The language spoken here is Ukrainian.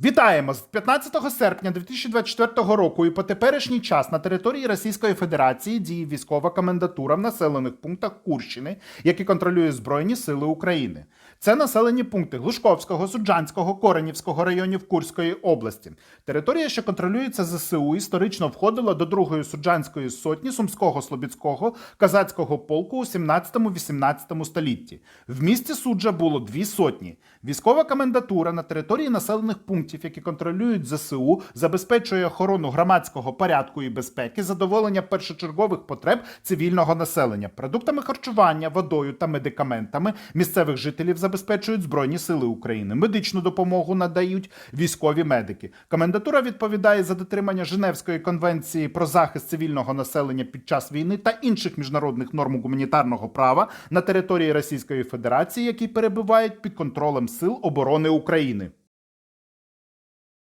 Вітаємо з 15 серпня 2024 року і по теперішній час на території Російської Федерації діє військова комендатура в населених пунктах Курщини, які контролює Збройні Сили України. Це населені пункти Глушковського, Суджанського, Коренівського районів Курської області. Територія, що контролюється ЗСУ, історично входила до другої суджанської сотні Сумського Слобідського казацького полку у 17-18 столітті. В місті суджа було дві сотні. Військова комендатура на території населених пунктів, які контролюють ЗСУ, забезпечує охорону громадського порядку і безпеки, задоволення першочергових потреб цивільного населення, продуктами харчування, водою та медикаментами місцевих жителів забезпечують Збройні Сили України. Медичну допомогу надають військові медики. Комендатура відповідає за дотримання Женевської конвенції про захист цивільного населення під час війни та інших міжнародних норм гуманітарного права на території Російської Федерації, які перебувають під контролем Сил оборони України.